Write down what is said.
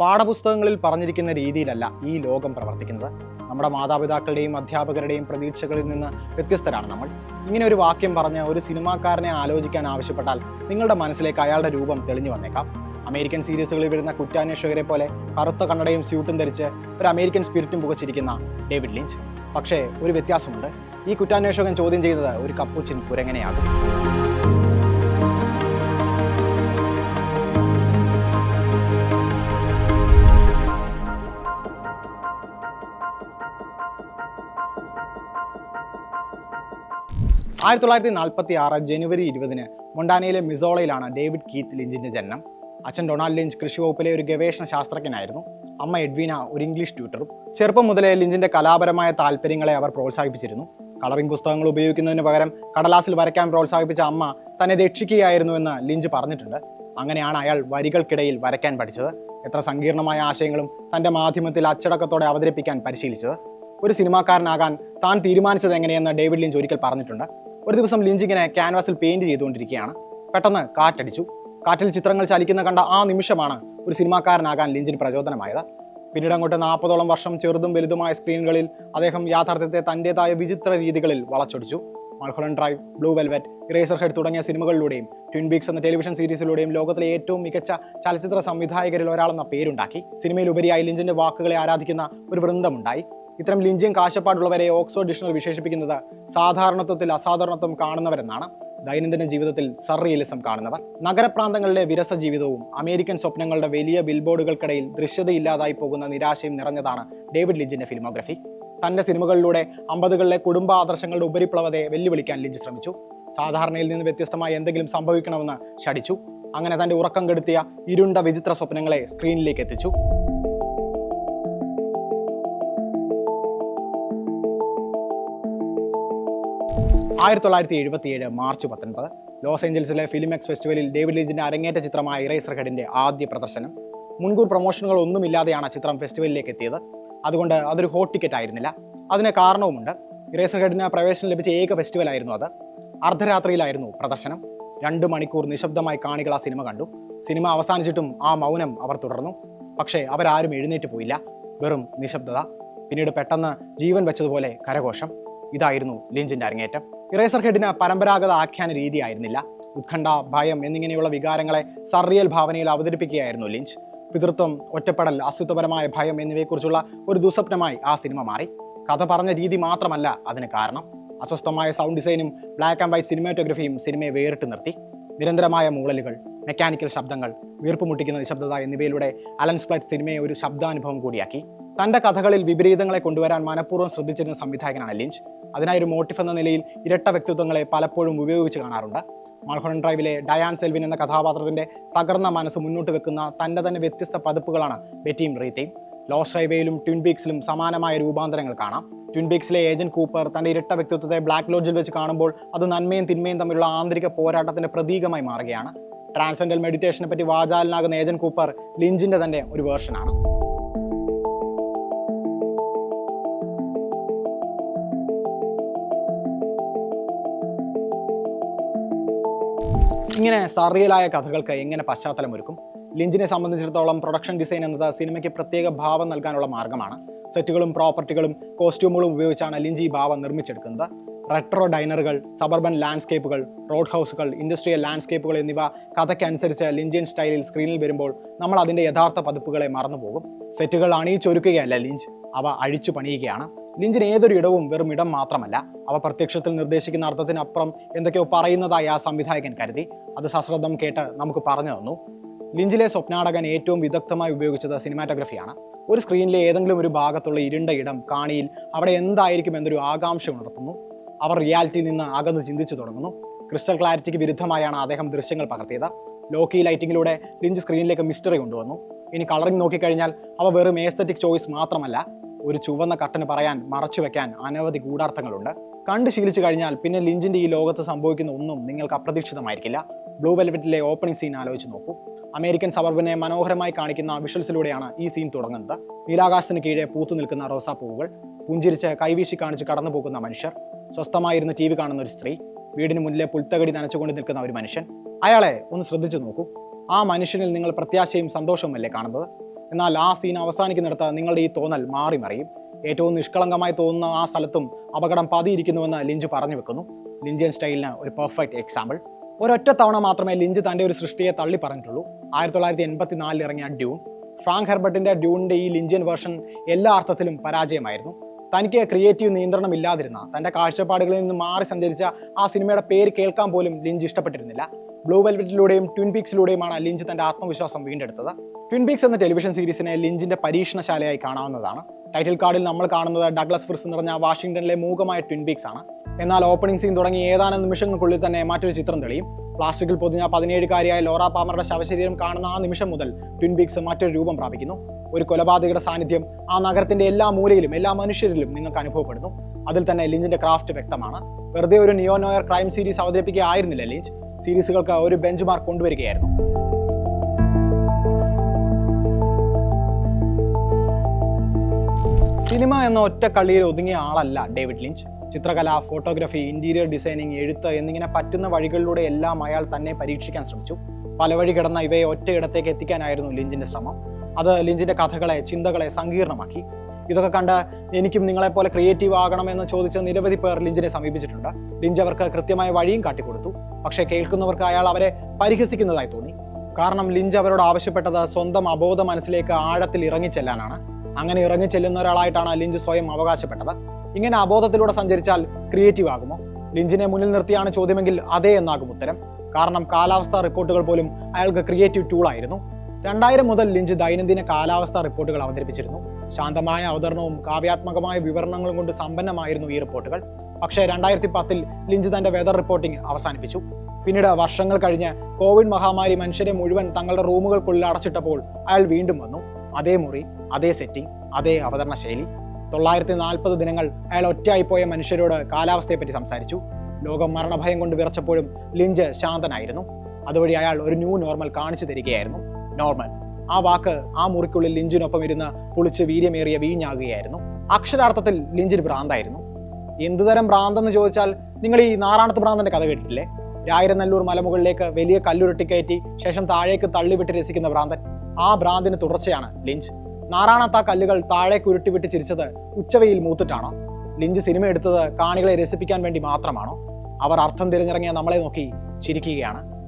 പാഠപുസ്തകങ്ങളിൽ പറഞ്ഞിരിക്കുന്ന രീതിയിലല്ല ഈ ലോകം പ്രവർത്തിക്കുന്നത്. നമ്മുടെ മാതാപിതാക്കളുടെയും അധ്യാപകരുടെയും പ്രതീക്ഷകളിൽ നിന്ന് വ്യത്യസ്തരാണ് നമ്മൾ. ഇങ്ങനെ ഒരു വാക്യം പറഞ്ഞ് ഒരു സിനിമാക്കാരനെ ആലോചിക്കാൻ ആവശ്യപ്പെട്ടാൽ നിങ്ങളുടെ മനസ്സിലേക്ക് അയാളുടെ രൂപം തെളിഞ്ഞു വന്നേക്കാം. അമേരിക്കൻ സീരീസുകളിൽ വരുന്ന കുറ്റാന്വേഷകരെ പോലെ കറുത്ത കണ്ണടയും സ്യൂട്ടും ധരിച്ച് ഒരു അമേരിക്കൻ സ്പിരിറ്റും പുകച്ചിരിക്കുന്ന ഡേവിഡ് ലിഞ്ച്. പക്ഷേ ഒരു വ്യത്യാസമുണ്ട്. ഈ കുറ്റാന്വേഷകൻ ചോദ്യം ചെയ്തത് ഒരു കപ്പൂച്ചിൻ കുരങ്ങനെയാകും. ആയിരത്തി തൊള്ളായിരത്തി നാൽപ്പത്തി ആറ് ജനുവരി ഇരുപതിന് മൊണ്ടാനയിലെ മിസോളയിലാണ് ഡേവിഡ് കീത്ത് ലിഞ്ചിന്റെ ജനനം. അച്ഛൻ ഡൊണാൾഡ് ലിഞ്ച് കൃഷി വകുപ്പിലെ ഒരു ഗവേഷണ ശാസ്ത്രജ്ഞനായിരുന്നു. അമ്മ എഡ്വീന ഒരു ഇംഗ്ലീഷ് ട്യൂട്ടറും. ചെറുപ്പം മുതലേ ലിഞ്ചിന്റെ കലാപരമായ താല്പര്യങ്ങളെ അവർ പ്രോത്സാഹിപ്പിച്ചിരുന്നു. കളറിംഗ് പുസ്തകങ്ങൾ ഉപയോഗിക്കുന്നതിന് പകരം കടലാസിൽ വരയ്ക്കാൻ പ്രോത്സാഹിപ്പിച്ച അമ്മ തന്നെ രക്ഷിക്കുകയായിരുന്നു എന്ന് ലിഞ്ച് പറഞ്ഞിട്ടുണ്ട്. അങ്ങനെയാണ് അയാൾ വരികൾക്കിടയിൽ വരയ്ക്കാൻ പഠിച്ചത്. എത്ര സങ്കീർണമായ ആശയങ്ങളും തന്റെ മാധ്യമത്തിൽ അച്ചടക്കത്തോടെ അവതരിപ്പിക്കാൻ പരിശീലിച്ചത്. ഒരു സിനിമാക്കാരനാകാൻ താൻ തീരുമാനിച്ചത് എങ്ങനെയെന്ന് ഡേവിഡ് ലിഞ്ച് ഒരിക്കൽ പറഞ്ഞിട്ടുണ്ട്. ഒരു ദിവസം ലിഞ്ച് ഇങ്ങനെ ക്യാൻവാസിൽ പെയിന്റ് ചെയ്തുകൊണ്ടിരിക്കുകയാണ്. പെട്ടെന്ന് കാറ്റടിച്ചു. കാറ്റിൽ ചിത്രങ്ങൾ ചലിക്കുന്ന കണ്ട ആ നിമിഷമാണ് ഒരു സിനിമാക്കാരനാകാൻ ലിഞ്ചിന് പ്രചോദനമായത്. പിന്നീട് അങ്ങോട്ട് നാൽപ്പതോളം വർഷം ചെറുതും വലുതുമായ സ്ക്രീനുകളിൽ അദ്ദേഹം യാഥാർത്ഥ്യത്തെ തന്റേതായ വിചിത്ര രീതികളിൽ വളച്ചൊടിച്ചു. Mulholland Drive Blue Velvet Eraserhead തുടങ്ങിയ സിനിമകളിലൂടെയും ട്വിൻ ബീക്സ് എന്ന ടെലിവിഷൻ സീരീസിലൂടെയും ലോകത്തിലെ ഏറ്റവും മികച്ച ചലച്ചിത്ര സംവിധായകരിൽ ഒരാളെന്ന പേരുണ്ടാക്കി. സിനിമയിൽ ഉപരിയായി ലിഞ്ചിന്റെ വാക്കുകളെ ആരാധിക്കുന്ന ഒരു വൃന്ദമുണ്ടായി. ഇത്തരം ലിഞ്ചിങ് കാശപ്പാടുള്ളവരെ ഓക്സ്ഫോർഡ് ഡിക്ഷണറി വിശേഷിപ്പിക്കുന്നത് സാധാരണത്വത്തിൽ അസാധാരണത്വം കാണുന്നവരെന്നാണ് ദൈനംദിന ജീവിതത്തിൽ സർറിയലിസം കാണുന്നവർ. നഗരപ്രാന്തങ്ങളിലെ വിരസ ജീവിതവും അമേരിക്കൻ സ്വപ്നങ്ങളുടെ വലിയ ബിൽബോർഡുകൾക്കിടയിൽ ദൃശ്യതയില്ലാതായി പോകുന്ന നിരാശയും നിറഞ്ഞതാണ് ഡേവിഡ് ലിഞ്ചിന്റെ ഫിലിമോഗ്രഫി. തന്റെ സിനിമകളിലൂടെ അമ്പതുകളിലെ കുടുംബ ആദർശങ്ങളുടെ ഉപരിപ്ലവതയെ വെല്ലുവിളിക്കാൻ ലിഞ്ച് ശ്രമിച്ചു. സാധാരണയിൽ നിന്ന് വ്യത്യസ്തമായി എന്തെങ്കിലും സംഭവിക്കണമെന്ന് ശടിച്ചു അങ്ങനെ തന്റെ ഉറക്കം കെടുത്തിയ ഇരുണ്ട വിചിത്ര സ്വപ്നങ്ങളെ സ്ക്രീനിലേക്ക് എത്തിച്ചു. ആയിരത്തി തൊള്ളായിരത്തി എഴുപത്തിയേഴ് മാർച്ച് പത്തൊൻപത് ലോസ് ഏഞ്ചൽസിലെ ഫിലിം എക്സ് ഫെസ്റ്റിവലിൽ ഡേവിഡ് ലിഞ്ചിന്റെ അരങ്ങേറ്റ ചിത്രമായ ഇറേസർ ഹെഡിന്റെ ആദ്യ പ്രദർശനം. മുൻകൂർ പ്രൊമോഷനുകൾ ഒന്നുമില്ലാതെയാണ് ചിത്രം ഫെസ്റ്റിവലിലേക്ക് എത്തിയത്. അതുകൊണ്ട് അതൊരു ഹോട്ട് ടിക്കറ്റ് ആയിരുന്നില്ല. അതിന് കാരണവുമുണ്ട്. ഇറേസർ ഹെഡിന് പ്രവേശനം ലഭിച്ച ഏക ഫെസ്റ്റിവൽ ആയിരുന്നു അത്. അർദ്ധരാത്രിയിലായിരുന്നു പ്രദർശനം. രണ്ട് മണിക്കൂർ നിശബ്ദമായി കാണികൾ ആ സിനിമ കണ്ടു. സിനിമ അവസാനിച്ചിട്ടും ആ മൗനം അവർ തുടർന്നു. പക്ഷേ അവരാരും എഴുന്നേറ്റ് പോയില്ല. വെറും നിശബ്ദത. പിന്നീട് പെട്ടെന്ന് ജീവൻ വെച്ചതുപോലെ കരഘോഷം. ഇതായിരുന്നു ലിഞ്ചിന്റെ അരങ്ങേറ്റം. ഇറേസർ ഹെഡിന് പരമ്പരാഗത ആഖ്യാന രീതിയായിരുന്നില്ല. ഉത്കണ്ഠ ഭയം എന്നിങ്ങനെയുള്ള വികാരങ്ങളെ സർറിയൽ ഭാവനയിൽ അവതരിപ്പിക്കുകയായിരുന്നു ലിഞ്ച്. പിതൃത്വം ഒറ്റപ്പെടൽ അസ്തിത്വപരമായ ഭയം എന്നിവയെക്കുറിച്ചുള്ള ഒരു ദുസ്വപ്നമായി ആ സിനിമ മാറി. കഥ പറഞ്ഞ രീതി മാത്രമല്ല അതിന് കാരണം. അസ്വസ്ഥമായ സൗണ്ട് ഡിസൈനും ബ്ലാക്ക് ആൻഡ് വൈറ്റ് സിനിമാറ്റോഗ്രഫിയും സിനിമയെ വേറിട്ട് നിർത്തി. നിരന്തരമായ മൂളലുകൾ മെക്കാനിക്കൽ ശബ്ദങ്ങൾ വീർപ്പ് മുട്ടിക്കുന്ന നിശബ്ദത എന്നിവയിലൂടെ അലൻ സ്പ്ലൈറ്റ് സിനിമയെ ഒരു ശബ്ദാനുഭവം കൂടിയാക്കി. തന്റെ കഥകളിൽ വിപരീതങ്ങളെ കൊണ്ടുവരാൻ മനഃപൂർവം ശ്രദ്ധിച്ചിരുന്ന സംവിധായകനാണ് ലിഞ്ച്. അതിനായി ഒരു മോട്ടിഫ് എന്ന നിലയിൽ ഇരട്ട വ്യക്തിത്വങ്ങളെ പലപ്പോഴും ഉപയോഗിച്ച് കാണാറുണ്ട്. മൾഹോൺ ഡ്രൈവിലെ ഡയാൻ സെൽവിൻ എന്ന കഥാപാത്രത്തിന്റെ തകർന്ന മനസ്സ് മുന്നോട്ട് വെക്കുന്ന തന്റെ തന്നെ വ്യത്യസ്ത പതിപ്പുകളാണ് ബെറ്റിയും റീത്തയും ലോസ് ഹൈവേയിലും ട്വിൻ ബീക്സിലും സമാനമായ രൂപാന്തരങ്ങൾ കാണാം. ട്വിൻ ബീക്സിലെ ഏജന്റ് കൂപ്പർ തന്റെ ഇരട്ട വ്യക്തിത്വത്തെ ബ്ലാക്ക് ലോഡ്ജിൽ വെച്ച് കാണുമ്പോൾ അത് നന്മയും തിന്മയും തമ്മിലുള്ള ആന്തരിക പോരാട്ടത്തിന്റെ പ്രതീകമായി മാറുകയാണ്. ട്രാൻസെൻഡൽ മെഡിറ്റേഷനെ പറ്റി വാചാലനാകുന്ന ഏജന്റ് കൂപ്പർ ലിഞ്ചിന്റെ തന്നെ ഒരു വേർഷനാണ്. ഇങ്ങനെ സറിയലായ കഥകൾക്ക് എങ്ങനെ പശ്ചാത്തലമൊരുക്കും ലിഞ്ചിനെ സംബന്ധിച്ചിടത്തോളം പ്രൊഡക്ഷൻ ഡിസൈൻ എന്നത് സിനിമയ്ക്ക് പ്രത്യേക ഭാവം നൽകാനുള്ള മാർഗമാണ്. സെറ്റുകളും പ്രോപ്പർട്ടികളും കോസ്റ്റ്യൂമുകളും ഉപയോഗിച്ചാണ് ലിഞ്ചി ഭാവം നിർമ്മിച്ചെടുക്കുന്നത്. റെട്രോ ഡൈനറുകൾ സബർബൻ ലാൻഡ്സ്കേപ്പുകൾ റോഡ് ഹൗസുകൾ ഇൻഡസ്ട്രിയൽ ലാൻഡ്സ്കേപ്പുകൾ എന്നിവ കഥയ്ക്കനുസരിച്ച് ലിഞ്ചിൻ സ്റ്റൈലിൽ സ്ക്രീനിൽ വരുമ്പോൾ നമ്മൾ അതിന്റെ യഥാർത്ഥ പതിപ്പുകളെ മറന്നുപോകും. സെറ്റുകൾ അണിയിച്ചൊരുക്കുകയല്ല ലിഞ്ച്. അവ അഴിച്ചു പണിയുകയാണ്. ലിഞ്ചിന് ഏതൊരു ഇടവും വെറും ഇടം മാത്രമല്ല. അവ പ്രത്യക്ഷത്തിൽ നിർദ്ദേശിക്കുന്ന അർത്ഥത്തിനപ്പുറം എന്തൊക്കെയോ പറയുന്നതായി ആ സംവിധായകൻ കരുതി. അത് സശ്രദ്ധം കേട്ട് നമുക്ക് പറഞ്ഞു തന്നു. ലിഞ്ചിലെ സ്വപ്നാടകൻ ഏറ്റവും വിദഗ്ധമായി ഉപയോഗിച്ചത് സിനിമാറ്റോഗ്രഫിയാണ്. ഒരു സ്ക്രീനിലെ ഏതെങ്കിലും ഒരു ഭാഗത്തുള്ള ഇരുണ്ട ഇടം കാണിയിൽ അവിടെ എന്തായിരിക്കും എന്നൊരു ആകാംക്ഷ ഉണർത്തുന്നു. അവർ റിയാലിറ്റിയിൽ നിന്ന് അകന്ന് ചിന്തിച്ചു തുടങ്ങുന്നു. ക്രിസ്റ്റൽ ക്ലാരിറ്റിക്ക് വിരുദ്ധമായാണ് അദ്ദേഹം ദൃശ്യങ്ങൾ പകർത്തിയത്. ലോക്കി ലൈറ്റിങ്ങിലൂടെ ലിഞ്ച് സ്ക്രീനിലേക്ക് മിസ്റ്ററി കൊണ്ടുവന്നു. ഇനി കളറിംഗ് നോക്കിക്കഴിഞ്ഞാൽ അവ വെറും ഏസ്തറ്റിക് ചോയ്സ് മാത്രമല്ല. ഒരു ചുവന്ന കട്ടന് പറയാൻ മറച്ചു വെക്കാൻ അനവധി ഗൂഢാർത്ഥങ്ങളുണ്ട്. കണ്ട് ശീലിച്ചു കഴിഞ്ഞാൽ പിന്നെ ലിഞ്ചിന്റെ ഈ ലോകത്ത് സംഭവിക്കുന്ന ഒന്നും നിങ്ങൾക്ക് അപ്രതീക്ഷിതമായിരിക്കില്ല. ബ്ലൂ വെൽവെറ്റിലെ ഓപ്പണിംഗ് സീൻ ആലോചിച്ച് നോക്കൂ. അമേരിക്കൻ സബർബിനെ മനോഹരമായി കാണിക്കുന്ന വിഷ്വൽസിലൂടെയാണ് ഈ സീൻ തുടങ്ങുന്നത്. നീലാകാശത്തിന് കീഴെ പൂത്തു നിൽക്കുന്ന റോസാപ്പൂവുകൾ പുഞ്ചിരിച്ച് കൈവീശി കാണിച്ച് കടന്നു പോകുന്ന മനുഷ്യർ സ്വസ്ഥമായിരുന്ന് ടി വി കാണുന്ന ഒരു സ്ത്രീ വീടിന് മുന്നിലെ പുൽത്തകടി നനച്ചുകൊണ്ട് നിൽക്കുന്ന ഒരു മനുഷ്യൻ. അയാളെ ഒന്ന് ശ്രദ്ധിച്ചു നോക്കൂ. ആ മനുഷ്യനിൽ നിങ്ങൾ പ്രത്യാശയും സന്തോഷവുമല്ലേ കാണുന്നത്? എന്നാൽ ആ സീൻ അവസാനിക്കുന്നിടത്ത് നിങ്ങളുടെ ഈ തോന്നൽ മാറി മറിയും. ഏറ്റവും നിഷ്കളങ്കമായി തോന്നുന്ന ആ സ്ഥലത്തും അപകടം പതിയിരിക്കുന്നുവെന്ന് ലിഞ്ച് പറഞ്ഞു വെക്കുന്നു. ലിഞ്ചിയൻ സ്റ്റൈലിന് ഒരു പെർഫെക്റ്റ് എക്സാമ്പിൾ ഒരൊറ്റ തവണ മാത്രമേ ലിഞ്ച് തന്റെ ഒരു സൃഷ്ടിയെ തള്ളി പറഞ്ഞിട്ടുള്ളൂ. ആയിരത്തി തൊള്ളായിരത്തി എൺപത്തി നാലിൽ ഇറങ്ങിയ ഡ്യൂൺ ഫ്രാങ്ക് ഹെർബർട്ടിന്റെ ഡ്യൂണിന്റെ ഈ ലിഞ്ചൻ വേർഷൻ എല്ലാ അർത്ഥത്തിലും പരാജയമായിരുന്നു. തനിക്ക് ക്രിയേറ്റീവ് നിയന്ത്രണം ഇല്ലാതിരുന്ന തന്റെ കാഴ്ചപ്പാടുകളിൽ നിന്ന് മാറി സഞ്ചരിച്ച ആ സിനിമയുടെ പേര് കേൾക്കാൻ പോലും ലിഞ്ച് ഇഷ്ടപ്പെട്ടിരുന്നില്ല. ബ്ലൂ വെൽവെറ്റിലൂടെയും ട്വിൻ പീക്സിലൂടെയുമാണ് ലിഞ്ച് തന്റെ ആത്മവിശ്വാസം വീണ്ടെടുത്തത്. ട്വിൻ പീക്സ് എന്ന ടെലിവിഷൻ സീരീസിനെ ലിഞ്ചിന്റെ പരീക്ഷണശാലയായി കാണാവുന്നതാണ്. ടൈറ്റിൽ കാർഡിൽ നമ്മൾ കാണുന്നത് ഡഗ്ലസ് ഫ്രിസ് നിറഞ്ഞ വാഷിംഗ്ടണിലെ മൂകമായ ട്വിൻ പീക്സ് ആണ്. എന്നാൽ ഓപ്പണിംഗ് സീൻ തുടങ്ങി ഏതാനും നിമിഷങ്ങൾക്കുള്ളിൽ തന്നെ മറ്റൊരു ചിത്രം തെളിയും. പ്ലാസ്റ്റിക്കിൽ പൊതിഞ്ഞ പതിനേഴുകാരിയായ ലോറ പാമറുടെ ശവശരീരം കാണുന്ന ആ നിമിഷം മുതൽ ട്വിൻ പീക്സ് മറ്റൊരു രൂപം പ്രാപിക്കുന്നു. ഒരു കൊലപാതകയുടെ സാന്നിധ്യം ആ നഗരത്തിന്റെ എല്ലാ മൂലയിലും എല്ലാ മനുഷ്യരിലും നിങ്ങൾക്ക് അനുഭവപ്പെടുന്നു. അതിൽ തന്നെ ലിഞ്ചിന്റെ ക്രാഫ്റ്റ് വ്യക്തമാണ്. വെറുതെ ഒരു നിയോനോയർ ക്രൈം സീരീസ് അവതരിപ്പിക്കുകയായിരുന്നില്ല ലിഞ്ച് സീരീസുകൾക്ക് ഒരു ബെഞ്ച് മാർക്ക് കൊണ്ടുവരികയായിരുന്നു. സിനിമ എന്ന ഒറ്റ കളിയിൽ ഒതുങ്ങിയ ആളല്ല ഡേവിഡ് ലിഞ്ച്. ചിത്രകല ഫോട്ടോഗ്രാഫി ഇന്റീരിയർ ഡിസൈനിങ് എഴുത്ത് എന്നിങ്ങനെ പറ്റുന്ന വഴികളിലൂടെ എല്ലാം അയാൾ തന്നെ പരീക്ഷിക്കാൻ ശ്രമിച്ചു. പല വഴി കിടന്ന ഇവയെ ഒറ്റയിടത്തേക്ക് എത്തിക്കാനായിരുന്നു ലിഞ്ചിന്റെ ശ്രമം. അത് ലിഞ്ചിന്റെ കഥകളെ ചിന്തകളെ സങ്കീർണമാക്കി. ഇതൊക്കെ കണ്ട് എനിക്കും നിങ്ങളെപ്പോലെ ക്രിയേറ്റീവ് ആകണമെന്ന് ചോദിച്ച നിരവധി പേർ ലിഞ്ചിനെ സമീപിച്ചിട്ടുണ്ട്. ലിഞ്ച് അവർക്ക് കൃത്യമായ വഴിയും കാട്ടിക്കൊടുത്തു. പക്ഷേ കേൾക്കുന്നവർക്ക് അയാൾ അവരെ പരിഹസിക്കുന്നതായി തോന്നി. കാരണം ലിഞ്ച് അവരോട് ആവശ്യപ്പെട്ടത് സ്വന്തം അബോധ മനസ്സിലേക്ക് ആഴത്തിൽ ഇറങ്ങിച്ചെല്ലാനാണ് അങ്ങനെ ഇറങ്ങിച്ചെല്ലുന്ന ഒരാളായിട്ടാണ് ലിഞ്ച് സ്വയം അവകാശപ്പെട്ടത്. ഇങ്ങനെ അബോധത്തിലൂടെ സഞ്ചരിച്ചാൽ ക്രിയേറ്റീവ് ആകുമോ? ലിഞ്ചിനെ മുന്നിൽ നിർത്തിയാണ് ചോദ്യമെങ്കിൽ അതേ എന്നാകും ഉത്തരം. കാരണം കാലാവസ്ഥാ റിപ്പോർട്ടുകൾ പോലും അയാൾക്ക് ക്രിയേറ്റീവ് ടൂൾ ആയിരുന്നു. രണ്ടായിരം മുതൽ ലിഞ്ച് ദൈനംദിന കാലാവസ്ഥാ റിപ്പോർട്ടുകൾ അവതരിപ്പിച്ചിരുന്നു. ശാന്തമായ അവതരണവും കാവ്യാത്മകമായ വിവരണങ്ങളും കൊണ്ട് സമ്പന്നമായിരുന്നു ഈ റിപ്പോർട്ടുകൾ. പക്ഷേ രണ്ടായിരത്തി പത്തിൽ ലിഞ്ച് തന്റെ വെതർ റിപ്പോർട്ടിംഗ് അവസാനിപ്പിച്ചു. പിന്നീട് വർഷങ്ങൾ കഴിഞ്ഞ് കോവിഡ് മഹാമാരി മനുഷ്യരെ മുഴുവൻ തങ്ങളുടെ റൂമുകൾക്കുള്ളിൽ അടച്ചിട്ടപ്പോൾ അയാൾ വീണ്ടും വന്നു. അതേ മുറി അതേ സെറ്റിംഗ് അതേ അവതരണ ശൈലി. തൊള്ളായിരത്തി നാൽപ്പത് ദിനങ്ങൾ അയാൾ ഒറ്റയായിപ്പോയ മനുഷ്യരോട് കാലാവസ്ഥയെപ്പറ്റി സംസാരിച്ചു. ലോകം മരണഭയം കൊണ്ട് വിറച്ചപ്പോഴും ലിഞ്ച് ശാന്തനായിരുന്നു. അതുവഴി അയാൾ ഒരു ന്യൂ നോർമൽ കാണിച്ചു തരികയായിരുന്നു. നോർമൽ ആ വാക്ക് ആ മുറിക്കുള്ളിൽ ലിഞ്ചിനൊപ്പം ഇരുന്ന് പുളിച്ച് വീര്യമേറിയ വീഞ്ഞാകുകയായിരുന്നു. അക്ഷരാർത്ഥത്തിൽ ലിഞ്ചിന് ഭ്രാന്തായിരുന്നു. എന്തുതരം ഭ്രാന്തെന്ന് ചോദിച്ചാൽ നിങ്ങൾ ഈ നാറാണത്ത് ഭ്രാന്തന്റെ കഥ കേട്ടിട്ടില്ലേ? രായിരനല്ലൂർ മലമുകളിലേക്ക് വലിയ കല്ലുരുട്ടി കയറ്റി ശേഷം താഴേക്ക് തള്ളിവിട്ട് രസിക്കുന്ന ഭ്രാന്തൻ. ആ ഭ്രാന്തിന് തുടർച്ചയാണ് ലിഞ്ച്. നാറാണത്ത് ആ കല്ലുകൾ താഴേക്ക് ഉരുട്ടിവിട്ട് ചിരിച്ചത് ഉച്ചവയിൽ മൂത്തിട്ടാണോ? ലിഞ്ച് സിനിമ എടുത്തത് കാണികളെ രസിപ്പിക്കാൻ വേണ്ടി മാത്രമാണോ? അവർ അർത്ഥം തിരഞ്ഞിറങ്ങിയ നമ്മളെ നോക്കി ചിരിക്കുകയാണ്.